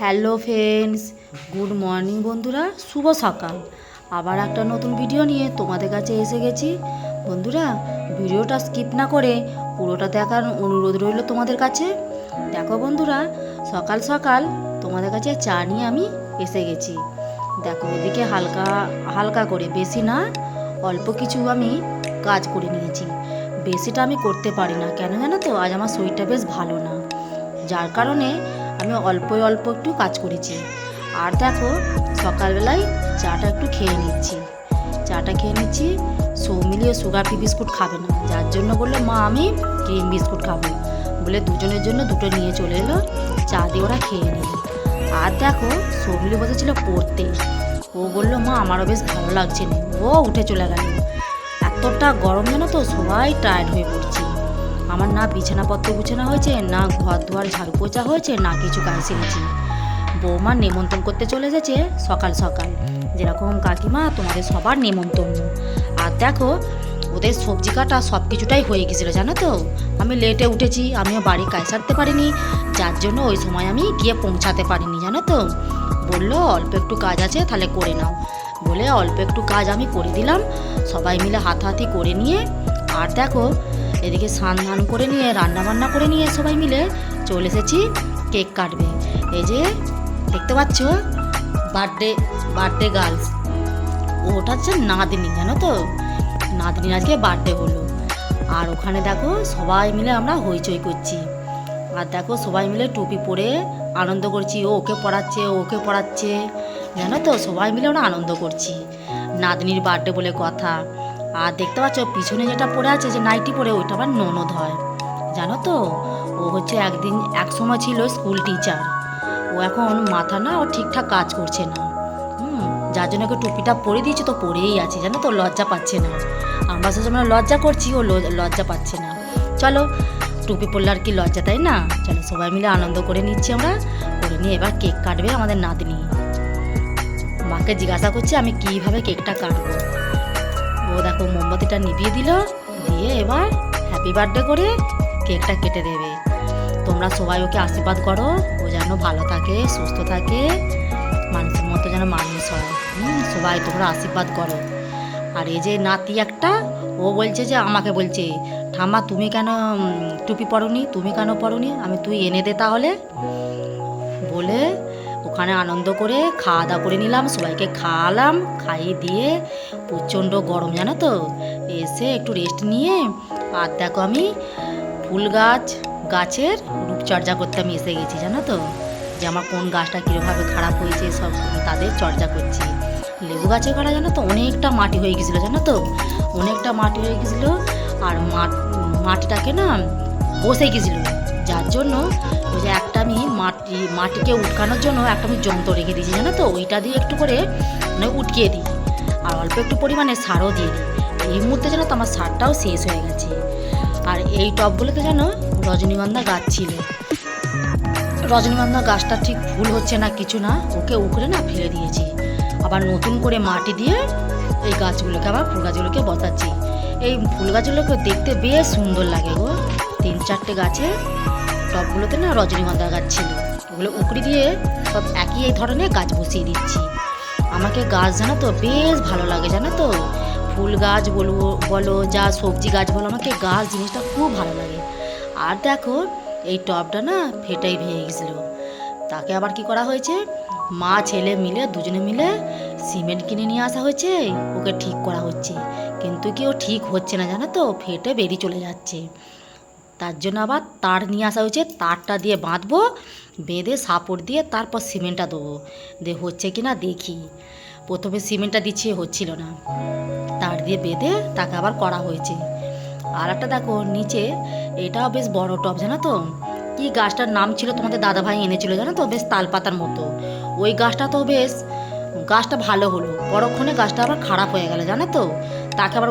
Hello friends, good morning বন্ধুরা, শুভ সকাল। আবার একটা নতুন ভিডিও নিয়ে তোমাদের কাছে এসে গেছি। বন্ধুরা, ভিডিওটা স্কিপ না করে পুরোটা দেখার অনুরোধ রইল তোমাদের কাছে। দেখো বন্ধুরা, সকাল সকাল তোমাদের কাছে চা নিয়ে আমি এসে গেছি। দেখো, ওদিকে হালকা হালকা করে, বেশি না, অল্প কিছু আমি কাজ করে নিয়েছি। বেশিটা আমি করতে পারি না। কেন জানো তো? আজ আমার শরীরটা বেশ ভালো না। যার কারণে আমি অল্প অল্প একটু কাজ করেছি। আর দেখো, সকালবেলায় চাটা একটু খেয়ে নিচ্ছি। চাটা খেয়ে নিচ্ছি সৌমিলিও সুগার ফ্রি বিস্কুট খাবে না। যার জন্য বলল, মা, আমি ক্রিম বিস্কুট খাব। বলে দুজনের জন্য দুটো নিয়ে চলে এলো, চা দিয়ে ওরা খেয়ে নিল। আর দেখো সৌমিলি বসেছিল পড়তে। ও বলল, মা, আমারও বেশ ভালো লাগছে না। ও উঠে চলে গেল। এতটা গরম যেন তো, সবাই টায়ার্ড হয়ে পড়ছে। আমার না বিছানাপত্র গুছানো হয়েছে না ঘর দুয়ার ঝাড়ু পোছা হয়েছে না কিছু কাজ সেরেছি বৌমা নেমন্তন্ন করতে চলে গেছে সকাল সকাল। যেরকম কাকিমা তোমাদের সবার নেমন্তন্ন। আর দেখো ওদের সবজি কাটা সব কিছুটাই হয়ে গেছিল জানো তো? আমি লেটে উঠেছি আমিও বাড়ি কাজ সারতে পারিনি। যার জন্য ওই সময় আমি গিয়ে পৌঁছাতে পারিনি জানো তো? বলল অল্প একটু কাজ আছে তাহলে করে নাও। বলে অল্প একটু কাজ আমি করে দিলাম। সবাই মিলে হাতাহাতি করে নিয়ে আর দেখো এদিকে স্নান ধান করে নিয়ে, রান্না বান্না করে নিয়ে সবাই মিলে চলে এসেছি কেক কাটবে। এই যে, দেখতে পাচ্ছ? বার্থডে বার্থডে গার্লস ওটা হচ্ছে নাদিনী জানো তো? নাদিনীর আজকে বার্থডে হলো আর ওখানে দেখো, সবাই মিলে আমরা হইচই করছি। আর দেখো, সবাই মিলে টুপি পরে আনন্দ করছি। ও ওকে পড়াচ্ছে ওকে পড়াচ্ছে। জানো তো? সবাই মিলে আমরা আনন্দ করছি। নাতনির বার্থডে বলে কথা। আর দেখতে পাচ্ছ, পিছনে যেটা পড়ে আছে যে নাইটি পরে, ওইটা আবার ননদ হয়। জানো তো, ও হচ্ছে একদিন এক সময় ছিল স্কুল টিচার। ও এখন মাথা না, ও ঠিকঠাক কাজ করছে না। হুম, যার জন্য ওকে টুপিটা পরে দিয়েছে, তো পরেই আছে। জানো তো, লজ্জা পাচ্ছে না। আমরা সে সময় লজ্জা করছি, ও লজ্জা পাচ্ছে না। চলো, টুপি পরলে আর কি লজ্জা, তাই না? চলো, সবাই মিলে আনন্দ করে নিচ্ছি আমরা। করে নিয়ে এবার কেক কাটবে আমাদের নাতনি। মাকে জিজ্ঞাসা করছি, আমি কীভাবে কেকটা কাটবো? ও দেখো মোমবাতিটা নিভিয়ে দিল, দিয়ে এবার হ্যাপি বার্থডে করে কেকটা কেটে দেবে। তোমরা সবাই ওকে আশীর্বাদ করো, ও যেন ভালো থাকে, সুস্থ থাকে, মানুষের মতো যেন মানুষ হয়। সবাই তোমরা আশীর্বাদ করো। আর এই যে নাতি একটা, ও বলছে যে, আমাকে বলছে, ঠাম্মা, তুমি কেন টুপি পরনি? তুমি কেন পরনি? আমি তুই এনে দে তাহলে। বলে ওখানে আনন্দ করে খাওয়া দাওয়া করে নিলাম, সবাইকে খাওয়ালাম, খাইয়ে দিয়ে প্রচণ্ড গরম, জানো তো? এসে একটু রেস্ট নিয়ে, আর দেখো আমি ফুল গাছ, গাছের রূপচর্চা করতে আমি এসে গেছি, জানো তো? যে আমার কোন গাছটা কীভাবে খারাপ হয়েছে, সব তাদের চর্চা করছি। লেবু গাছের কাটা জানো তো অনেকটা মাটি হয়ে গেছিল, জানো তো? অনেকটা মাটি হয়ে গেছিল, আর মাট- মাটিটাকে না বসে গেছিল। যার জন্য ওই যে মাটি মাটিকে উটকানোর জন্য একটা আমি যন্ত্র রেখে দিয়েছি, জানো তো? ওইটা দিয়ে একটু করে মানে উটকিয়ে দিই। আর অল্প একটু পরিমাণে সারও দিয়ে দিই। এই মুহূর্তে যেন তো আমার সারটাও শেষ হয়ে গেছে। আর এই টবগুলোতে যেন রজনীগন্ধা গাছ ছিল। রজনীগন্ধা গাছটা ঠিক ফুল হচ্ছে না, কিছু না। ওকে উকড়ে না ফেলে দিয়েছি। আবার নতুন করে মাটি দিয়ে এই গাছগুলোকে, আবার ফুল গাছগুলোকে বসাচ্ছি। এই ফুল গাছগুলোকে দেখতে বেশ সুন্দর লাগে গো। তিন চারটে গাছে টবগুলোতে না রজনীগন্ধা গাছ ছিল। ওগুলো উকড়ি দিয়ে সব একই এই ধরনের গাছ বসিয়ে দিচ্ছি। আমাকে গাছ জানো তো বেশ ভালো লাগে, জানো তো? ফুল গাছ বলব, বলো, যা সবজি গাছ বলো, আমাকে গাছ জিনিসটা খুব ভালো লাগে। আর দেখো, এই টবটা না ফেটাই ভেঙে গেছিল। তাকে আবার কি করা হয়েছে? মা, ছেলে মিলে, দুজনে মিলে সিমেন্ট কিনে নিয়ে আসা হয়েছে, ওকে ঠিক করা হচ্ছে। কিন্তু কি ও ঠিক হচ্ছে না, জানো তো? ফেটে বেরিয়ে চলে যাচ্ছে। তার জন্য আবার তার নিয়ে আসা হয়েছে, তারটা দিয়ে বাঁধবো বেঁধে সাপোর্ট দিয়ে তারপর সিমেন্টটা দেবো। দিয়ে হচ্ছে কি না দেখি। প্রথমে সিমেন্টটা দিচ্ছি, হচ্ছিল না। তার দিয়ে বেঁধে তাকে আবার করা হয়েছে। আর একটা দেখো, নিচে এটাও বেশ বড় টব, জানো তো? কি গাছটার নাম ছিল তোমাদের দাদা ভাই এনেছিল, জানো তো? বেশ তালপাতার মতো। ওই গাছটা তো বেশ, গাছটা ভালো হলো। পরক্ষণে গাছটা আবার খারাপ হয়ে গেল, জানো তো? তাকে আবার